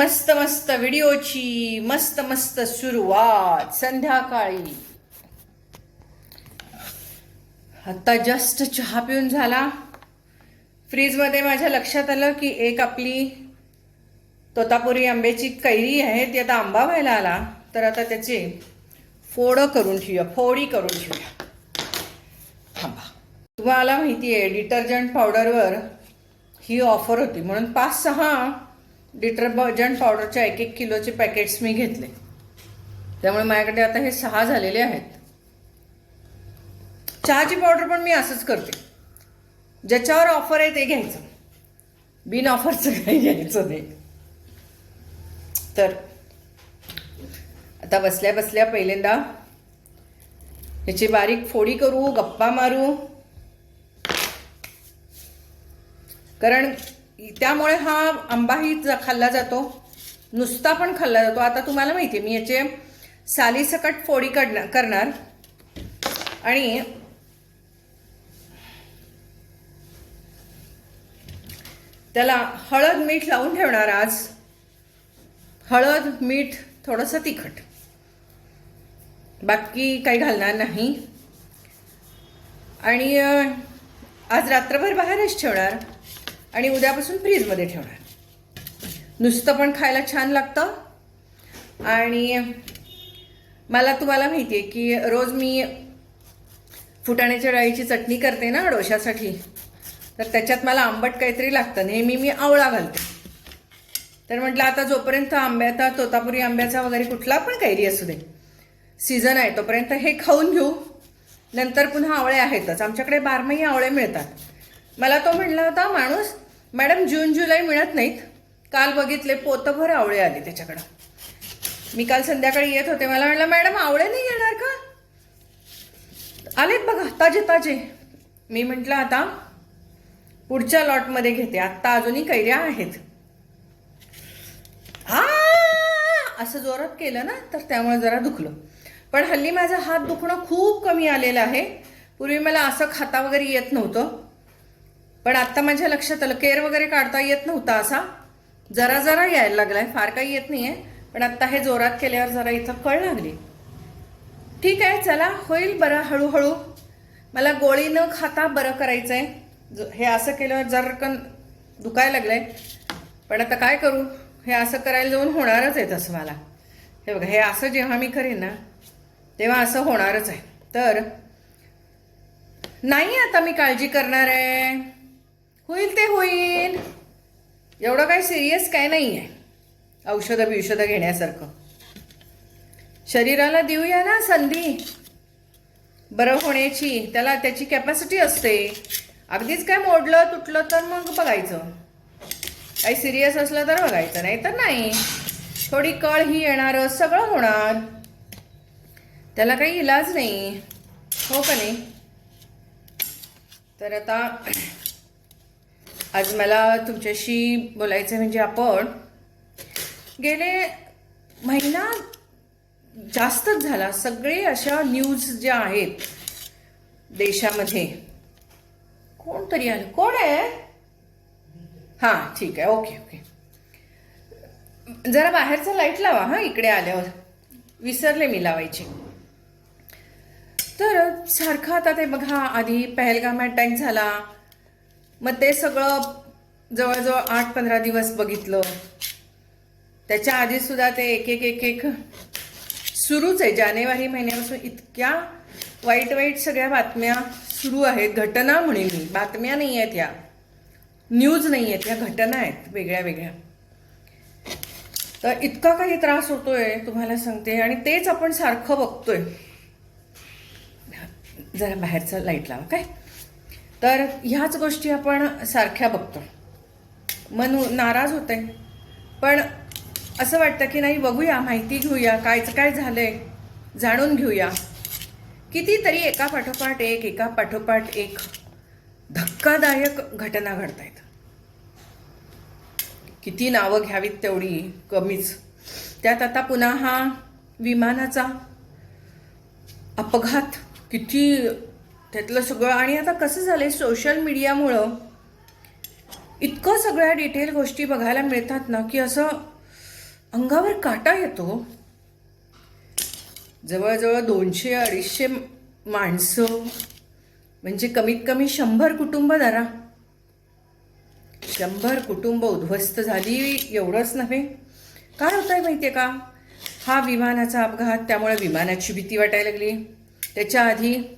मस्त मस्त व्हिडिओची मस्त मस्त सुरुवात संध्याकाळी. आता जस्ट चहा पिऊन झाला. फ्रीजमध्ये माझ्या लक्षात आलं की एक आपली तोतापुरी आंब्याची कैरी आहे ती आता आंबा व्हायला आला. तर आता त्याचे फोडं करून ठेवूया फोडी करून ठेवूया. थांबा. तुम्हाला माहिती आहे डिटर्जंट पावडरवर ही ऑफर होती. म्हणून पाच सहा डिटर्जंट पावडरच्या एक एक किलोचे पॅकेट्स मी घेतले. त्यामुळे माझ्याकडे आता हे सहा झालेले आहेत. चहाची पावडर पण मी असंच करते. ज्याच्यावर ऑफर आहे ते घ्यायचं. बिन ऑफरचं काही घ्यायचं नाही. तर आता बसल्या बसल्या पहिल्यांदा ह्याची बारीक फोडी करू गप्पा मारू. कारण त्यामुळे हा आंबाही खाल्ला जातो. नुसता पण खाल्ला जातो. आता तुम्हाला माहिती आहे मी याचे सालीसकट फोडी काढणार करणार. आणि त्याला हळद मीठ लावून ठेवणार आज. हळद मीठ थोडंसं तिखट. बाकी काही घालणार नाही. आणि आज रात्रभर बाहेरच ठेवणार. आणि उद्यापासून फ्रीजमध्ये ठेवणार. नुसतं पण खायला छान लागतं. आणि मला तुम्हाला माहिती आहे की रोज मी फुटाण्याच्या डाळीची चटणी करते ना डोशासाठी तर त्याच्यात मला आंबट काहीतरी लागतं. नेहमी मी आवळा घालते. तर म्हटलं आता जोपर्यंत आंब्याचा तोतापुरी आंब्याचा वगैरे कुठला पण कैरी असू दे सीझन आहे तोपर्यंत हे खाऊन घेऊ. नंतर पुन्हा आवळे आहेतच. आमच्याकडे बारमाही आवळे मिळतात. मला तो म्हणला होता माणूस मॅडम जून जुलै मिळत नाहीत. काल बघितले पोतभर आवळे आले त्याच्याकडं. मी काल संध्याकाळी येत होते मला म्हटलं मॅडम आवळे नाही येणार का? आलेत बघा ताजे ताजे. मी म्हटलं आता पुढच्या लॉटमध्ये घेते आत्ता अजूनही कैऱ्या आहेत. हा असं जोरात केलं ना तर त्यामुळे जरा दुखलं. पण हल्ली माझा हात दुखणं खूप कमी आलेलं आहे. पूर्वी मला असं खाता वगैरे येत नव्हतं. पण आत्ता माझ्या लक्षात आलं केर वगैरे काढता येत नव्हता असा. जरा जरा यायला लागलाय फार काही येत नाहीये. पण आत्ता हे जोरात केल्यावर जरा इथं कळ लागली. ठीक आहे चला होईल बरं हळूहळू. मला गोळी न खाता बरं करायचं आहे हे असं केल्यावर जरकन दुखायला दुखायला लागलंय. पण आता काय करू? हे असं करायला जाऊन होणारच आहे तसं मला. हे बघा हे असं जेव्हा मी करेन ना तेव्हा असं होणारच आहे. तर नाही आता मी काळजी करणार आहे. होईल ते होईल. एवढं काही सिरियस काय नाही आहे औषधं बिषधं घेण्यासारखं. शरीराला देऊया ना संधी. बरं होण्याची. त्याला त्याची कॅपॅसिटी असते. अगदीच काय मोडलं तुटलं तर मग बघायचं. काही सिरियस असलं तर बघायचं नाही तर नाही. थोडी कळ ही येणार सगळं होणार. त्याला काही इलाज नाही. हो का नाही? तर आता आज मला तुमच्याशी बोलायचं म्हणजे आपण गेले महिना जास्तच झाला. सगळे अशा न्यूज ज्या आहेत देशामध्ये कोणतरी आलं? कोण आहे? हां ठीक आहे. Okay okay. जरा बाहेरचा लाइट लावा हां इकडे आल्यावर. विसरले मी लावायची. तर सारखं आता ते बघा आधी पहलगाम अटॅक झाला. मग ते सगळं जवळजवळ आठ पंधरा दिवस बघितलं. त्याच्या आधी सुद्धा ते एक एक एक एक सुरूच आहे. जानेवारी महिन्यापासून इतक्या वाईट वाईट सगळ्या बातम्या सुरू आहेत. घटना म्हणेन मी. बातम्या नाही आहेत या. न्यूज नाही आहेत. या घटना आहेत वेगळ्या वेगळ्या. तर इतका काही त्रास होतोय तुम्हाला सांगते. आणि तेच आपण सारखं बघतोय. जरा बाहेरचं लाइट लावा काय? तर ह्याच गोष्टी आपण सारख्या बघतो. मन नाराज होते पण असं वाटतं की नाही बघूया माहिती घेऊया कायचं काय झालं आहे जाणून घेऊया. कितीतरी एका पाठोपाठ एक एका पाठोपाठ एक धक्कादायक घटना घडत आहेत किती नावं घ्यावीत तेवढी कमीच. त्यात आता पुन्हा हा विमानाचा अपघात किती त्यातलं सगळं. आणि आता कसं झालं आहे सोशल मीडियामुळं इतकं सगळ्या डिटेल गोष्टी बघायला मिळतात ना की असं अंगावर काटा येतो. जवळजवळ दोनशे अडीचशे माणसं म्हणजे कमीत कमी शंभर कुटुंब धरा. शंभर कुटुंब उद्ध्वस्त झाली एवढंच नव्हे. काय होत आहे माहिती आहे का? हा विमानाचा अपघात त्यामुळे विमानाची भीती वाटायला लागली. त्याच्या आधी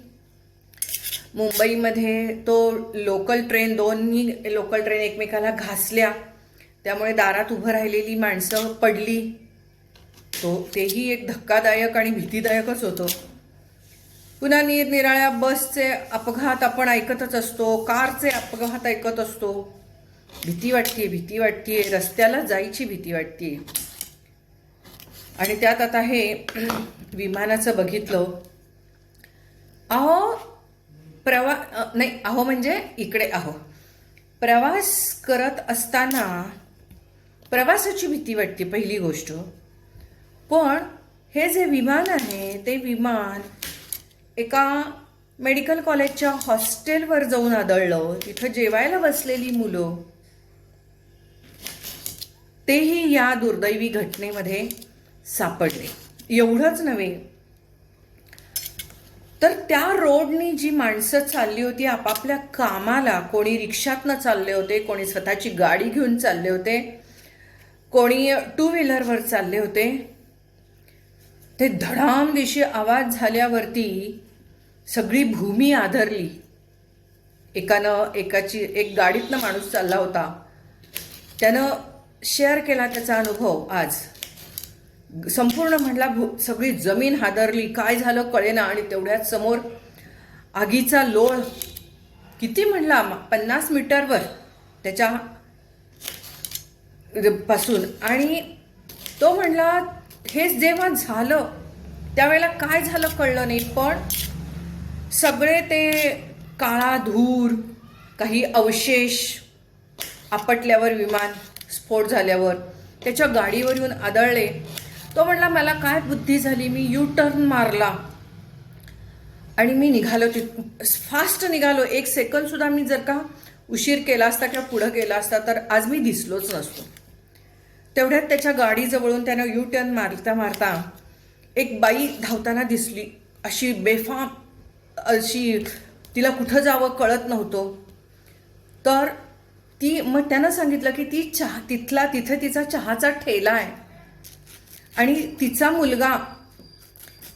मुंबईमध्ये तो लोकल ट्रेन दोन्ही लोकल ट्रेन एकमेकाला घासल्या. त्यामुळे दारात उभं राहिलेली माणसं पडली. तो तेही एक धक्कादायक आणि भीतीदायकच होतं. पुन्हा निरनिराळ्या बसचे अपघात आपण ऐकतच असतो कारचे अपघात ऐकत असतो. भीती वाटते भीती वाटते रस्त्याला जायची भीती वाटते आणि त्यात आता हे विमानाचं बघितलं. अहो प्रवा नाही अहो म्हणजे इकडे अहो. प्रवास करत असताना प्रवासाची भीती वाटते पहिली गोष्ट. पण हे जे विमान आहे ते विमान एका मेडिकल कॉलेजच्या हॉस्टेलवर जाऊन आदळलं. तिथं जेवायला बसलेली मुलं. तेही या दुर्दैवी घटनेमध्ये सापडले. एवढंच नव्हे तर त्या रोडनी जी माणसं चालली होती आपापल्या कामाला कोणी रिक्षातनं चालले होते कोणी स्वतःची गाडी घेऊन चालले होते कोणी टू व्हीलरवर चालले होते ते धडाम दिशी आवाज झाल्यावरती सगळी भूमी आधरली एकानं एकाची एक गाडीतनं माणूस चालला होता. त्यानं शेअर केला त्याचा अनुभव आज. संपूर्ण म्हटला भू सगळी जमीन हादरली काय झालं कळेना आणि तेवढ्याच समोर आगीचा लोळ. किती म्हटला पन्नास मीटरवर त्याच्या पासून. आणि तो म्हणला हेच जेव्हा झालं त्यावेळेला काय झालं कळलं नाही पण सगळे ते काळा धूर काही अवशेष आपटल्यावर विमान स्फोट झाल्यावर त्याच्या गाडीवर येऊन आदळले. तो म्हणला मला काय बुद्धी झाली? मी यू टर्न मारला. आणि मी निघालो ति फास्ट निघालो. एक सेकंदसुद्धा मी जर का उशीर केला असता किंवा पुढं गेला असता तर आज मी दिसलोच नसतो. तेवढ्यात त्याच्या गाडीजवळून त्यानं यू टर्न मारता मारता एक बाई धावताना दिसली. अशी बेफाम अशी तिला कुठं जावं कळत नव्हतं. तर ती मग त्यानं सांगितलं की ती चहा तिथला तिथे तिचा चहाचा ठेला आहे. आणि तिचा मुलगा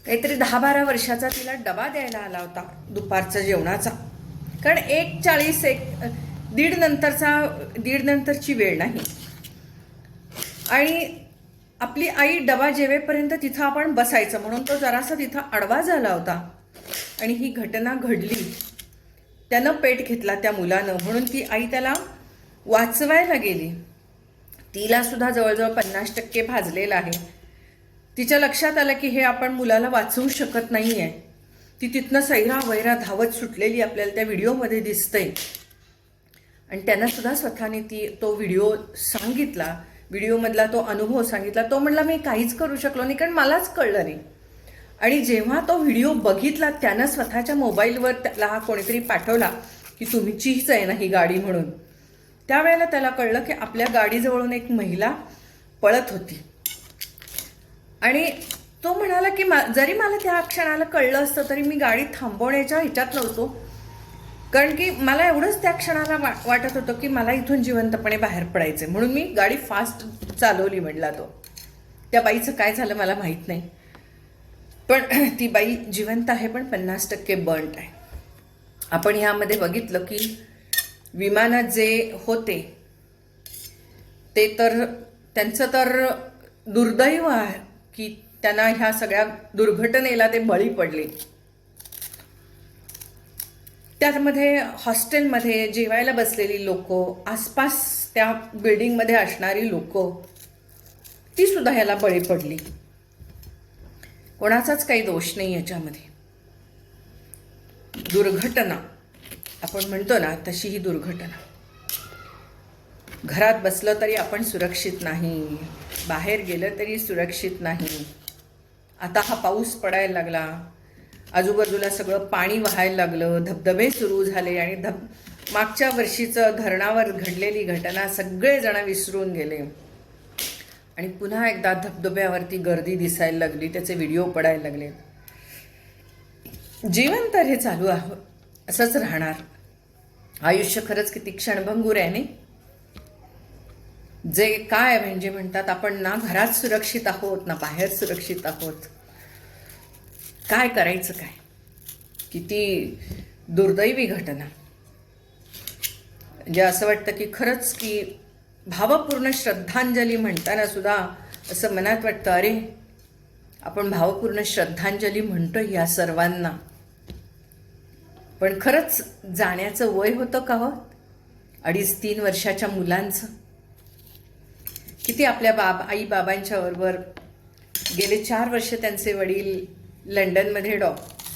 काहीतरी दहा बारा वर्षाचा तिला डबा द्यायला आला होता दुपारचा जेवणाचा. कारण एक चाळीस एक दीड नंतरचा दीड नंतरची वेळ नाही. आणि आपली आई डबा जेवेपर्यंत तिथं आपण बसायचं म्हणून तो जरासा तिथं आडवा झाला होता. आणि ही घटना घडली. त्यानं पेट घेतला त्या मुलानं म्हणून ती आई त्याला वाचवायला गेली. तिला सुद्धा जवळजवळ पन्नास टक्के भाजलेलं आहे. तिच्या लक्षात आलं की हे आपण मुलाला वाचवू शकत नाही आहे ती तिथनं सैरा वैरा धावत सुटलेली आपल्याला त्या व्हिडिओमध्ये दिसतंय. आणि त्यांनासुद्धा स्वतःने ती तो व्हिडिओ सांगितला. व्हिडिओमधला तो अनुभव सांगितला. तो म्हणला मी काहीच करू शकलो नाही कारण मलाच कळलं नाही. आणि जेव्हा तो व्हिडिओ बघितला त्यानं स्वतःच्या मोबाईलवर त्याला हा कोणीतरी पाठवला की तुमचीच आहे ना ही गाडी म्हणून. त्यावेळेला त्याला कळलं की आपल्या गाडीजवळून एक महिला पळत होती. आणि तो म्हणाला की मा जरी मला त्या क्षणाला कळलं असतं तरी मी गाडी थांबवण्याच्या ह्याच्यात नव्हतो. कारण की मला एवढंच त्या क्षणाला वा वाटत होतं की मला इथून जिवंतपणे बाहेर पडायचं म्हणून मी गाडी फास्ट चालवली म्हणला तो. त्या बाईचं काय झालं मला माहीत नाही. पण ती बाई जिवंत आहे पण पन्नास टक्के बंट आहे. आपण ह्यामध्ये बघितलं की विमानात जे होते ते तर त्यांचं तर दुर्दैव आहे. की त्यांना ह्या सगळ्या दुर्घटनेला ते बळी पडले. त्यामध्ये हॉस्टेलमध्ये जेवायला बसलेली लोक आसपास त्या बिल्डिंगमध्ये असणारी लोक ती सुद्धा ह्याला बळी पडली. कोणाचाच काही दोष नाही याच्यामध्ये. दुर्घटना आपण म्हणतो ना तशी ही दुर्घटना. घरात बसलं तरी आपण सुरक्षित नाही. बाहेर गेलं तरी सुरक्षित नाही. आता हा पाऊस पडायला लागला. आजूबाजूला सगळं पाणी व्हायला लागलं. धबधबे सुरू झाले आणि धब मागच्या वर्षीचं धरणावर घडलेली घटना सगळेजण विसरून गेले. आणि पुन्हा एकदा धबधब्यावरती गर्दी दिसायला लागली. त्याचे व्हिडिओ पडायला लागले. जीवन तर हे चालू आहे असंच राहणार. आयुष्य खरंच किती क्षणभंगूर आहे नाही? जे काय म्हणजे म्हणतात आपण ना घरात सुरक्षित आहोत ना बाहेर सुरक्षित आहोत. काय करायचं काय? किती दुर्दैवी घटना. म्हणजे असं वाटतं की खरंच की भावपूर्ण श्रद्धांजली म्हणताना सुद्धा असं मनात वाटतं अरे आपण भावपूर्ण श्रद्धांजली म्हणतो या सर्वांना. पण खरंच जाण्याचं वय होतं का हो? अडीच तीन वर्षाच्या मुलांचं. किती आपल्या बाब आई बाबांच्या बरोबर गेले चार वर्ष त्यांचे वडील लंडनमध्ये डॉ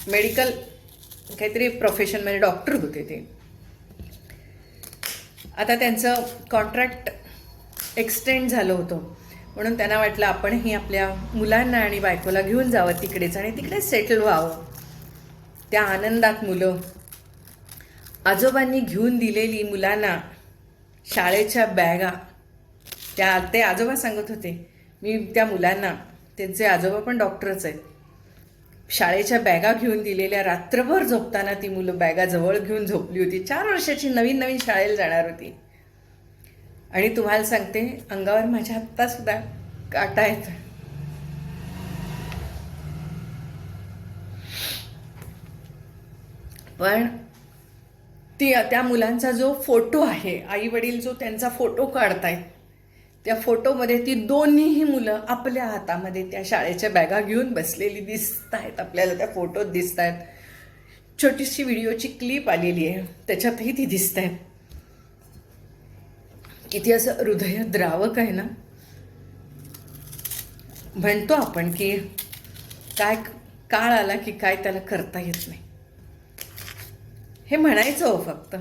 मेडिकल काहीतरी प्रोफेशनमध्ये डॉक्टर होते ते. आता त्यांचं कॉन्ट्रॅक्ट एक्सटेंड झालं होतं. म्हणून त्यांना वाटलं आपणही आपल्या मुलांना आणि बायकोला घेऊन जावं तिकडेच आणि तिकडेच सेटल व्हावं. त्या आनंदात मुलं आजोबांनी घेऊन दिलेली मुलांना शाळेच्या बॅगा त्या ते आजोबा सांगत होते मी त्या मुलांना त्यांचे आजोबा पण डॉक्टरच आहेत. शाळेच्या बॅगा घेऊन दिलेल्या रात्रभर झोपताना ती मुलं बॅगा जवळ घेऊन झोपली होती. चार वर्षाची नवीन नवीन शाळेला जाणार होती. आणि तुम्हाला सांगते अंगावर माझ्या आत्ता सुद्धा काटा येत. पण ती त्या मुलांचा जो फोटो आहे आई वडील जो त्यांचा फोटो काढतायत त्या फोटोमध्ये ती दोन्हीही मुलं आपल्या हातामध्ये त्या शाळेच्या बॅगा घेऊन बसलेली दिसत आहेत आपल्याला त्या फोटोत दिसत आहेत छोटीशी व्हिडिओची क्लिप आलेली आहे. त्याच्यातही ती दिसत आहेत किती असं हृदय द्रावक आहे ना? म्हणतो आपण की काय काळ आला की काय त्याला करता येत नाही. हे म्हणायचं हो फक्त.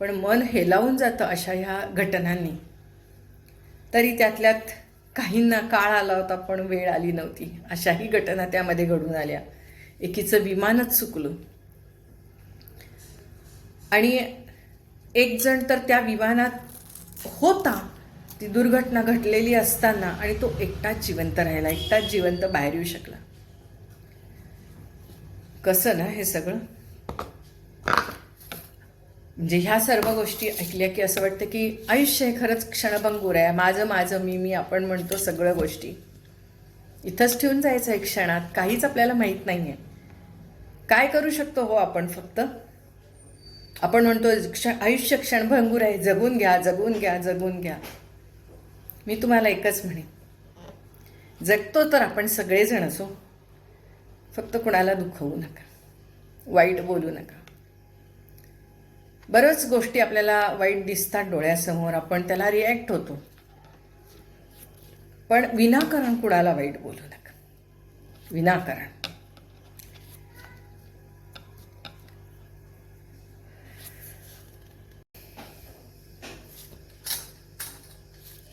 पण मन हेलावून जातं अशा ह्या घटनांनी. तरी त्यातल्यात काहींना काळ आला होता पण वेळ आली नव्हती. अशाही घटना त्यामध्ये घडून आल्या. एकीचं विमानच चुकलं. आणि एक जण तर त्या विमानात होता. ती दुर्घटना घडलेली असताना आणि तो एकटाच जिवंत राहिला एकटाच जिवंत बाहेर येऊ शकला. कसं ना हे सगळं? म्हणजे ह्या सर्व गोष्टी ऐकल्या की असं वाटतं की आयुष्य हे खरंच क्षणभंगूर आहे. माझं माझं मी मी आपण म्हणतो सगळं गोष्टी. इथंच ठेवून जायचं आहे क्षणात. काहीच आपल्याला माहीत नाही आहे काय करू शकतो हो आपण फक्त? आपण म्हणतो क्ष आयुष्य क्षणभंगूर आहे. जगून घ्या जगून घ्या जगून घ्या. मी तुम्हाला एकच म्हणेन. जगतो तर आपण सगळेजण असो हो. फक्त कुणाला दुखवू नका. वाईट बोलू नका. बरंच गोष्टी आपल्याला वाईट दिसतात डोळ्यासमोर आपण त्याला रिॲक्ट होतो. पण विनाकारण कुणाला वाईट बोलू नका. विनाकारण.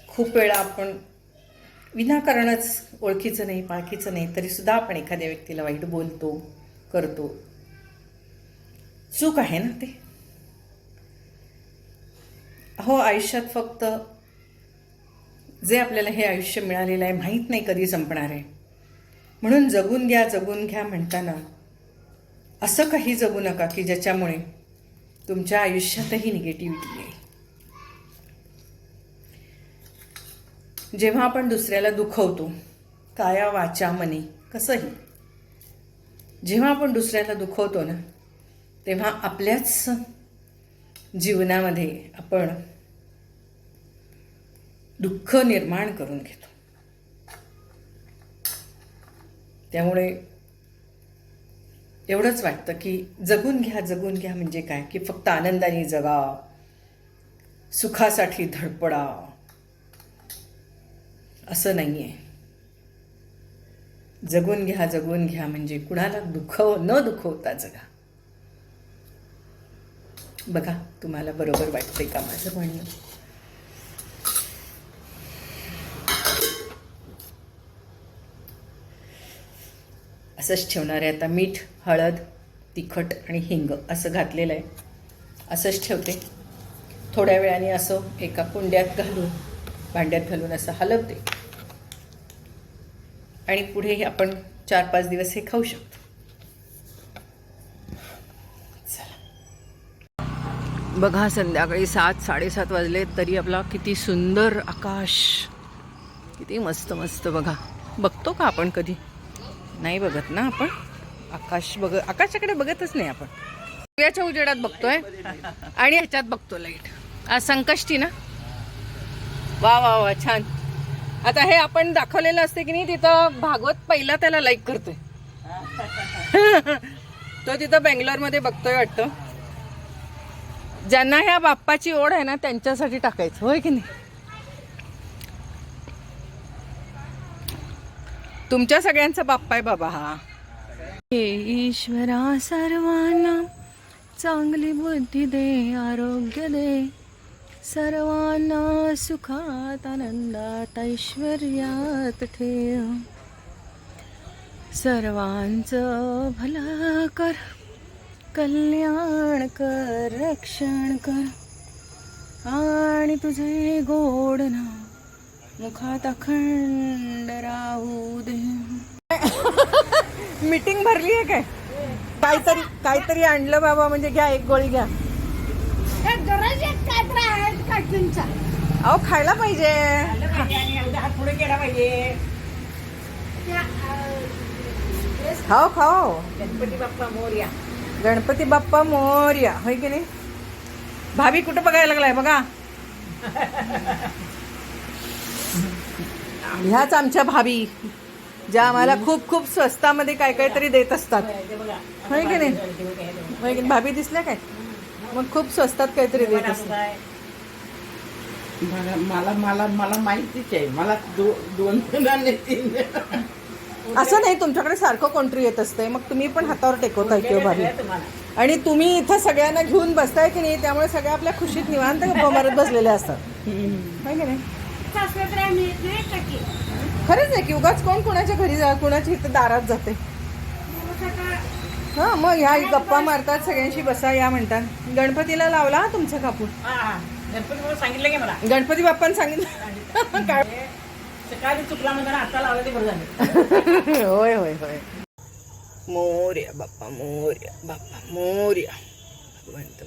खूप वेळा आपण विनाकारणच ओळखीचं नाही पाळखीचं नाही तरी सुद्धा आपण एखाद्या व्यक्तीला वाईट बोलतो करतो. चूक आहे ना ते? हो आयुष्यात फक्त जे आपल्याला हे आयुष्य मिळालेलं आहे माहीत नाही कधी संपणार आहे. म्हणून जगून घ्या जगून घ्या म्हणताना असं काही जगू नका की ज्याच्यामुळे तुमच्या आयुष्यातही निगेटिव्हिटी येईल. जेव्हा आपण दुसऱ्याला दुखवतो काया वाचा मनी कसंही. जेव्हा आपण दुसऱ्याला दुखवतो ना तेव्हा आपल्याच जीवनामध्ये आपण दुःख निर्माण करून घेतो. त्यामुळे एवढंच वाटतं की जगून घ्या जगून घ्या म्हणजे काय? की फक्त आनंदाने जगा सुखासाठी धडपडा. असं नाही आहे जगून घ्या जगून घ्या म्हणजे कुणाला दुखव न दुखवता जगा. बघा तुम्हाला बरोबर वाटतंय का माझं म्हणणं? असंच ठेवणार. आहे आता मीठ हळद तिखट आणि हिंग असं घातलेलं आहे. असंच ठेवते. थोड्या वेळाने असं एका कुंड्यात घालून भांड्यात घालून असं हलवते. आणि पुढे आपण चार पाच दिवस हे खाऊ शकतो. चला. बघा संध्याकाळी सात साडेसात वाजले तरी आपला किती सुंदर आकाश. किती मस्त मस्त बघा. बघतो का आपण कधी? नाही बघत ना आपण? आकाश बघ आकाशाकडे बघतच नाही आपण. सूर्याच्या उजेडात बघतोय आणि ह्याच्यात बघतो लाइट आज संकष्टी ना? वा वा वा छान. आता हे आपण दाखवलेलं असते की नाही तिथं भागवत पहिला त्याला लाईक करतोय. तो तिथं बेंगलोरमध्ये बघतोय वाटतं. ज्यांना ह्या बाप्पाची ओढ आहे ना त्यांच्यासाठी टाकायचं. होय की नाही? तुमच्या सगळ्यांचा बाप्पा आहे बाबा हा. हे ईश्वरा सर्वांना चांगली बुद्धी दे आरोग्य दे. सर्वांना सुखात आनंदात ऐश्वर्यात ठेव. सर्वांचं भलं कर कल्याण कर रक्षण कर. आणि तुझे गोड नाव मुखात अखंड राहू दे. मीटिंग भरली आहे काय? काहीतरी काहीतरी आणलं बाबा म्हणजे घ्या एक गोळी घ्या. अहो खायला पाहिजे. खाओ खाओ. गणपती बाप्पा मोर्या. गणपती बाप्पा मोर्या. होय की नाही? भाभी कुठं बघायला लागलाय? बघा. ह्याच आमच्या भाभी ज्या आम्हाला खूप खूप स्वस्तामध्ये काय काय तरी देत असतात. होय की नाही? होय की नाही? भाभी दिसल्या काय? मग खूप स्वस्तात काहीतरी देत असतात. मला मला मला मला माहितीच आहे. मला दो, दोन तीन असं नाही तुमच्याकडे सारखं कोणतरी येत असते मग तुम्ही पण हातावर टेकवताय किंवा भाभी. आणि तुम्ही इथं सगळ्यांना घेऊन बसताय की नाही त्यामुळे सगळ्या आपल्या खुशीत निवांत गप्पा मारत बसलेले असतात. होय की नाही? खरंच आहे की उगाच कोण कोणाच्या घरी जा कोणाच्या इथं दारात जाते. हा मग ह्या गप्पा मारतात सगळ्यांशी बसा या म्हणतात. गणपतीला लावला तुमचा कापूर? गणपती सांगितलं की मला. गणपती बाप्पांनी सांगितलं. काय? सकाळी चुकला आता लावलं ते बरं झालं. होय होय होय. मोर्या बाप्पा मोर्या बाप्पा मोर्या. भगवंत